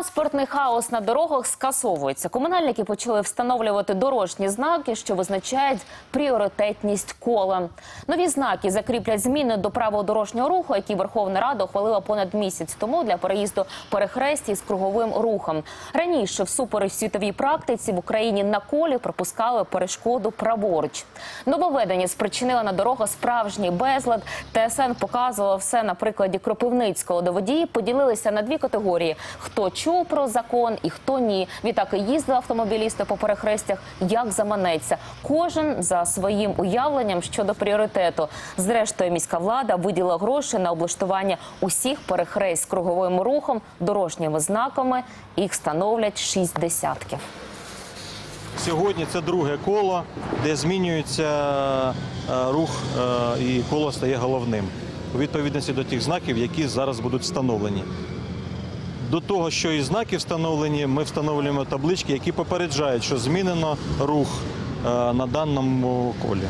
Транспортний хаос на дорогах скасовується. Комунальники почали встановлювати дорожні знаки, що визначають пріоритетність кола. Нові знаки закріплять зміни до правил дорожнього руху, які Верховна Рада ухвалила понад місяць тому для переїзду перехресті з круговим рухом. Раніше, всупереч світовій практиці, в Україні на колі пропускали перешкоду праворуч. Нововведення спричинило на дорогах справжній безлад. ТСН показувала все на прикладі Кропивницького, де водії поділилися на дві категорії: хто чув про закон і хто ні. Відтак і їздили автомобілісти по перехрестях, як заманеться. Кожен за своїм уявленням щодо пріоритету. Зрештою, міська влада виділила гроші на облаштування усіх перехрест з круговим рухом, дорожніми знаками. Їх становлять шість десятків. Сьогодні це друге коло, де змінюється е, рух е, і коло стає головним у відповідності до тих знаків, які зараз будуть встановлені. До того, що і знаки встановлені, ми встановлюємо таблички, які попереджають, що змінено рух е, на даному колі.